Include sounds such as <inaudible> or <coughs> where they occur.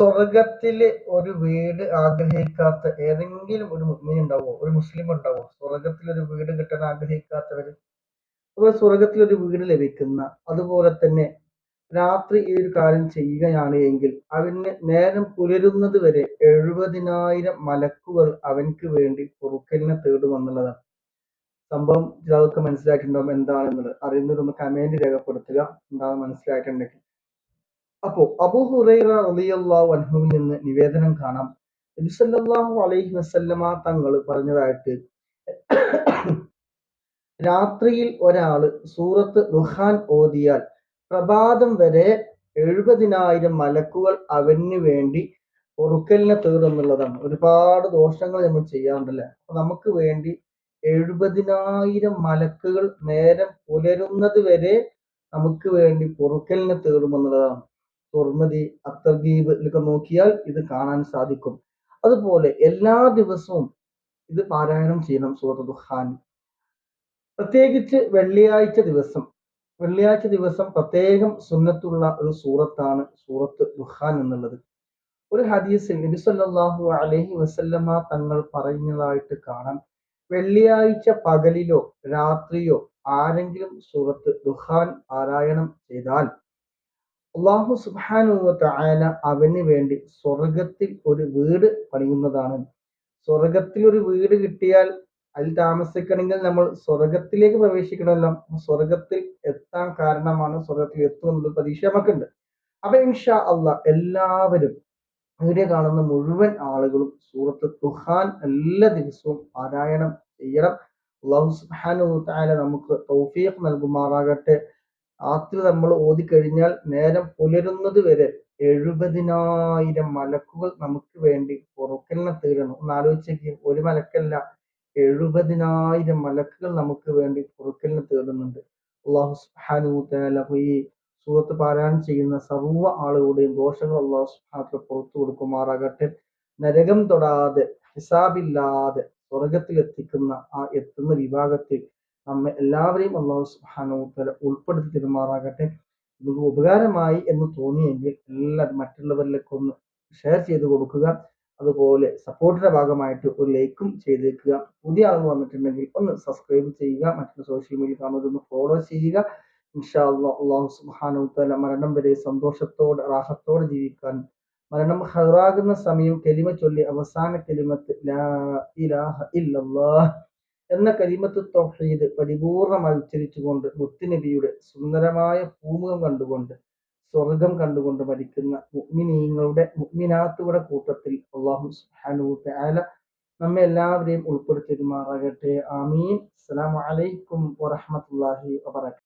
സ്വർഗത്തിൽ ഒരു വീട് ആഗ്രഹിക്കാത്ത ഏതെങ്കിലും ഒരു മുസ്ലിം ഉണ്ടാവോ? ഒരു മുസ്ലിം ഉണ്ടാവോ? സ്വർഗത്തിൽ ഒരു വീട് കിട്ടാൻ ആഗ്രഹിക്കാത്തവര് അപ്പോൾ സ്വർഗത്തിൽ ഒരു വീട് ലഭിക്കുന്ന അതുപോലെ തന്നെ രാത്രി ഈ ഒരു കാര്യം ചെയ്യുകയാണ് എങ്കിൽ അവന് നേരം പുലരുന്നത് വരെ എഴുപതിനായിരം മലക്കുകൾ അവനക്ക് വേണ്ടി പൊറുക്കലിനെ തേടുമെന്നുള്ളതാണ് സംഭവം ചിലർക്ക് മനസ്സിലായിട്ടുണ്ടാവും എന്താണെന്നുള്ളത്. അറിയുന്നവരൊന്ന് കമന്റ് രേഖപ്പെടുത്തുക. എന്താണ് മനസ്സിലായിട്ടുണ്ടെങ്കിൽ അപ്പോ അബൂ ഹുറൈറ റളിയല്ലാഹു അൻഹുവിൽ നിന്ന് നിവേദനം കാണാം. നബി സല്ലല്ലാഹു അലൈഹി വസല്ലമ തങ്ങൾ പറഞ്ഞതായിട്ട് <coughs> രാത്രിയിൽ ഒരാൾ സൂറത്ത് റുഹാൻ ഓതിയാൽ പ്രഭാതം വരെ എഴുപതിനായിരം മലക്കുകൾ അവന് വേണ്ടി പൊറുക്കലിനെ തേടുന്നുള്ളതാണ് ഒരുപാട് ദോഷങ്ങൾ നമ്മൾ ചെയ്യാറുണ്ടല്ലേ? അപ്പൊ നമുക്ക് വേണ്ടി എഴുപതിനായിരം മലക്കുകൾ നേരം പുലരുന്നത് വരെ നമുക്ക് വേണ്ടി പൊറുക്കലിനെ തേടുമെന്നുള്ളതാണ് തുർമതി അത്തർഗീബിലൊക്കെ നോക്കിയാൽ ഇത് കാണാൻ സാധിക്കും. അതുപോലെ എല്ലാ ദിവസവും ഇത് പാരായണം ചെയ്യണം സൂറത്ത് ദുഹാൻ പ്രത്യേകിച്ച് വെള്ളിയാഴ്ച ദിവസം. വെള്ളിയാഴ്ച ദിവസം പ്രത്യേകം സുന്നത്തുള്ള ഒരു സൂറത്താണ് സൂറത്ത് ദുഹാൻ എന്നുള്ളത്. ഒരു ഹദീസിൽ നബി സല്ലല്ലാഹു അലൈഹി വസല്ലമ തങ്ങൾ പറയുന്നതായിട്ട് കാണാം. വെള്ളിയാഴ്ച പകലിലോ രാത്രിയോ ആരെങ്കിലും സൂറത്ത് ദുഹാൻ പാരായണം ചെയ്താൽ അള്ളാഹു സുബാനുവല അവന് വേണ്ടി സ്വർഗത്തിൽ ഒരു വീട് പണിയുന്നതാണ്. സ്വർഗത്തിൽ ഒരു വീട് കിട്ടിയാൽ അതിൽ താമസിക്കണമെങ്കിൽ നമ്മൾ സ്വർഗത്തിലേക്ക് പ്രവേശിക്കണമല്ലോ. സ്വർഗത്തിൽ എത്താൻ കാരണമാണ് സ്വർഗത്തിൽ എത്തുമെന്നുള്ള പ്രതീക്ഷ നമുക്കുണ്ട്. അപ്പൊ ഇൻഷാ അല്ല എല്ലാവരും വീഡിയോ കാണുന്ന മുഴുവൻ ആളുകളും സൂറത്ത് തുഹാൻ എല്ലാ ദിവസവും പാരായണം ചെയ്യണം. അള്ളാഹു സുബാനു താല നമുക്ക് തൗഫീഖ് നൽകുമാറാകട്ടെ. രാത്രി നമ്മൾ ഓതിക്കഴിഞ്ഞാൽ നേരം പുലരുന്നത് വരെ എഴുപതിനായിരം മലക്കുകൾ നമുക്ക് വേണ്ടി പുറക്കെണ്ണ തീരണം. ഒന്ന് ആലോചിച്ചേക്ക് ഒരു മലക്കല്ല എഴുപതിനായിരം മലക്കുകൾ നമുക്ക് വേണ്ടി പുറക്കെണ്ണ തീരുന്നുണ്ട് അള്ളാഹു സുഹാനു ഈ സൂറത്ത് പാരായണം ചെയ്യുന്ന സർവ ആളുകളുടെയും ദോഷങ്ങൾ അള്ളാഹു സുഹാനത്ത് പുറത്തു കൊടുക്കുമാറാകട്ടെ. നരകം തൊടാതെ ഹിസാബില്ലാതെ സ്വർഗത്തിലെത്തിക്കുന്ന ആ എത്തുന്ന വിഭാഗത്തിൽ നമ്മെ എല്ലാവരെയും അള്ളാഹു സുഹാനോത്തല ഉൾപ്പെടുത്തി തിരുമാറാകട്ടെ. ഇത് ഉപകാരമായി എന്ന് തോന്നിയെങ്കിൽ എല്ലാവരും മറ്റുള്ളവരിലേക്ക് ഒന്ന് ഷെയർ ചെയ്ത് കൊടുക്കുക. അതുപോലെ സപ്പോർട്ടിന്റെ ഭാഗമായിട്ട് ഒരു ലൈക്കും ചെയ്തേക്കുക. പുതിയ ആളുകൾ വന്നിട്ടുണ്ടെങ്കിൽ ഒന്ന് സബ്സ്ക്രൈബ് ചെയ്യുക. മറ്റുള്ള സോഷ്യൽ മീഡിയ കാണുന്നതൊന്ന് ഫോളോ ചെയ്യുക. ഇൻഷാ അള്ളാഹു സുബാനുത്തല മരണം വരെ സന്തോഷത്തോടെ റാഹത്തോടെ ജീവിക്കാൻ മരണം ഹറാകുന്ന സമയം കെലിമ ചൊല്ലി അവസാന കെലിമത്ത് ലാ ഇലാഹ ഇല്ലല്ലാഹ് എന്ന കരിമത്ത് തൗഹീദ് പരിപൂർണമായി ഉച്ചരിച്ചുകൊണ്ട് മുത്തുനബിയുടെ സുന്ദരമായ പൂമുഖം കണ്ടുകൊണ്ട് സ്വർഗം കണ്ടുകൊണ്ട് മരിക്കുന്ന മുഗ്മിനീങ്ങളുടെ മുഗ്മിനാത്തുകളുടെ കൂട്ടത്തിൽ അള്ളാഹു സുബ്ഹാനഹു തആല നമ്മെ എല്ലാവരെയും ഉൾപ്പെടുത്തിരുമാറാകട്ടെ ആമീൻ. അസ്സലാമു അലൈക്കും വറഹ്മത്തുള്ളാഹി വബറകാതുഹു